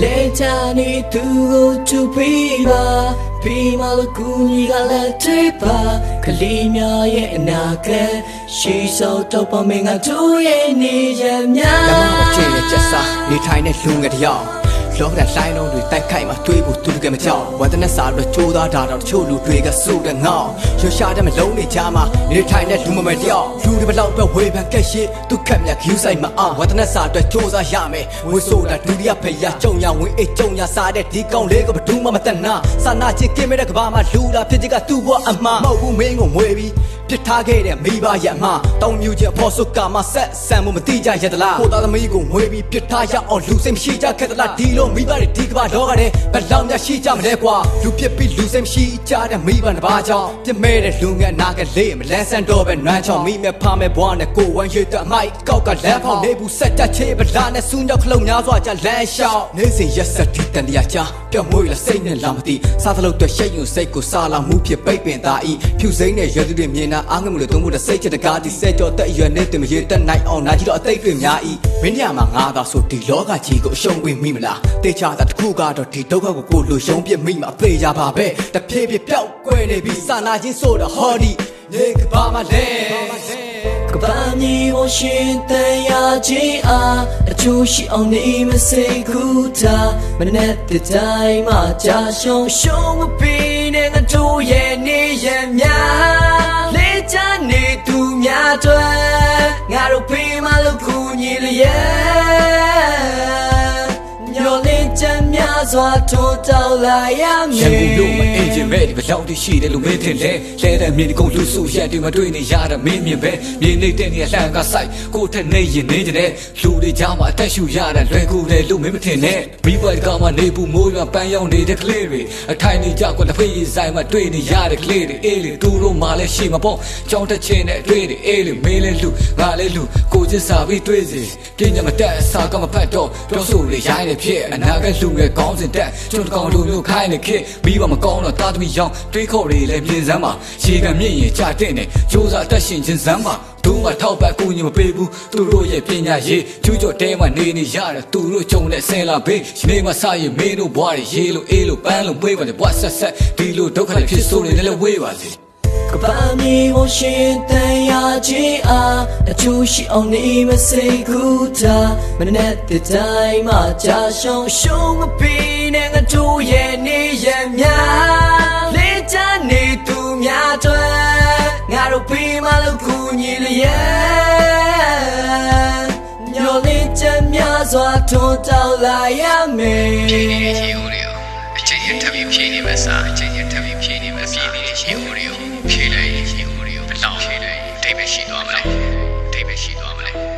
လေချာနေသူကိုချူပြီးပါပြီးမလို့ကူညီကလည်းထိပါကလေးများရဲ့အနာဂတ်ရှိစောတော့ပမင်းကတို့ရဲ့နေရမြလမ်းမချင်းနဲ့ချက်စားနေထိုင်တဲ့လူငယ်တစ်ယောက် လောကလိုင်းလုံးတွေတိုက်ခိုက်မှာတွေးဖို့သူကမကြောက်ဝဒနစာတော့ချိုးသားတာတော့တချို့လူတွေကစုတဲ့ငေါရွှရှာတဲ့မလုံးနေကြမှာနေထိုင်တဲ့လူမမယ်တယောက်လူတွေဘလောက်တော့ဝေဖန်ကက်ရှိသူခက်မြခူးဆိုင်မှာအာဝဒနစာအတွက်စူးစမ်းရမယ်ဝေဆိုတာဒုတိယဖယားကြုံရဝင်အေးကြုံရစားတဲ့ဒီကောင်လေးကဘဒူးမှမတတ်နာစာနာချစ်ကင်းမဲ့တဲ့ကဘာမှာလူလာဖြစ်တဲ့ကသူ့ဘဝအမှားမဟုတ်ဘူးမင်းကိုမွေပြီး ပြစ်ထားခဲ့တဲ့မိဘရဲ့အမှားတောင်းမြူချက်ဖို့စုကမှဆက်ဆံမှုမတိကြရတလားကိုသားသမီးကိုမွေပြီးပြစ်ထားရအောင်လူစိတ်မရှိကြခဲ့တလားဒီလိုမိဘတွေဒီကဘာလောကတဲ့ဘယ်လောက်များရှိကြမလဲကွာလူဖြစ်ပြီးလူစိတ်မရှိကြတဲ့မိဘတစ်ပါးကြောင့်ပြစ်မဲ့တဲ့လူငယ်နာကလေးမလန်းဆန်တော့ပဲနွမ်းချောင်းမိမဲ့ဖားမဲ့ဘွားနဲ့ကိုဝမ်းရည်တဲ့အမိုက်ကောက်ကလမ်းဖောက်နေဘူးဆက်ကြချေပလာနဲ့စူးညောက်ခလုံးများစွာကြလမ်းလျှောက်နေစဉ်ရက်ဆက်တီတန်တရားချ ပျောက်မွေးလာစိတ်နဲ့လာမသိစားသလို့တော့ရှိတ်ယုံစိတ်ကိုစားလာမှုဖြစ်ပိတ်ပင်သားဤဖြူစိမ့်နဲ့ရွယ်သူတွေမြင်တာအားငယ်မလို့သုံးဖို့တဲ့စိတ်ချက်တကားဒီစက်ကြောတက်အရွယ်နဲ့တင်မရတက်နိုင်အောင်နာကြည့်တော့အသိတွေများဤမင်းညမှာငါသာဆိုဒီလောကကြီးကိုအရှုံးဝင်မိမလားတေချာတာတစ်ခုကတော့ဒီဒုက္ခကိုကိုလိုရှုံးပြမိမှာအသေးကြပါပဲတဖြည်းဖြည်းပျောက်ကွယ်နေပြီးစာနာခြင်းဆိုတော့ဟောဒီ လေကဘာမလဲကပန်းကြီးဝရှင်တန်ရာချင်းအားအချိုးရှိအောင်နေမစိတ်ကူတာမနဲ့တတိုင်းမှာကြာရှုံးရှုံးမပြီးနဲ့ငါတို့ရဲ့နေရမြလေးချနေသူများတွေငါတို့ဖေးမလို့ကူညီလျက်ညော်လင်းချမ်းများစွာထိုးတောက်လာရမရန်ည် ကုန်လို့မအင်ဂျင်ပဲဒီဘလောက်တိရှိတယ်လို့မင်းထင်လဲလဲတဲ့မြင်ဒီကုန်းလူစုရက်တွေမတွေ့နေရတာမင်းမြင်ပဲမြင်နေတဲ့နေရလှန်ကဆိုင်ကိုထက်နေရင်နေတယ်လူတွေကြားမှာအသက်ရှူရတာလွယ်ကူတယ်လို့မင်းမထင်နဲ့မိဘကမှနေဘူးမိုးရွာပန်းရောက်နေတဲ့ကလေးတွေအထိုင်နေကြကွာတစ်ဖေးဆိုင်မှာတွေ့နေရတဲ့ကလေးတွေအေးလေသူတို့မှလည်းရှိမှာပေါ့ကြောင်းတစ်ချင်းနဲ့တွေ့တယ်အေးလေမင်းလည်းလူငါလည်းလူကိုချင်းစာပြီးတွေ့စီပြင်းညမတက်အစာကမဖတ်တော့ပြောဆိုလေရိုင်းနေဖြစ်အနာကလူငယ်ကောင်းစင်တက်ကျွန်တော်ကောင်လူမျိုးခိုင်းနေခေပြီးပါမကောင်းတော့တာသမီရောင်တွေးခေါ်တွေလည်းပြင်စမ်းပါရှေကမြင့်ရင်ကြတဲ့နေစူးစမ်းတက်ရှင်ခြင်းစမ်းပါသူမထောက်ပတ်ကူညီမပေးဘူးသူတို့ရဲ့ပညာရေးကျူးကျော်တဲမှနေနေရတယ်သူတို့ကြုံတဲ့ဆင်လာဘေးနေမဆရင်မင်းတို့ဘွားတွေရေးလို့အေးလို့ပန်းလို့မွေးပါတယ်ဘွားဆက်ဆက်ဒီလိုဒုက္ခတွေဖြစ်ဆိုနေလည်းဝေးပါစေကပန်းကြီးဝရှင်တန်ရာချင်းအားအချိုးရှိအောင်နေမစိတ်ကူတာမနဲ့တတိုင်းမှာကြာရှုံးရှုံးမပြီးနဲ့ငါတို့ရဲ့နေရမြ တို့ပေးမလို့ကူညီလျက်မျောလင်းချမ်းများစွာထွန်းတောက်လာရမယ်ဖြည့်နေတဲ့ရေဦးတွေကိုအချိန်ရထပ်ပြီးဖြည့်နေမယ်စာအချိန်ရထပ်ပြီးဖြည့်နေမယ်ဖြည့်နေတဲ့ရေဦးတွေကိုဖြည့်လိုက်ရေဦးတွေကိုဘယ်လောက်ဖြည့်လိုက်ဒိတ်ပဲရှိသွားမလဲဒိတ်ပဲရှိသွားမလဲ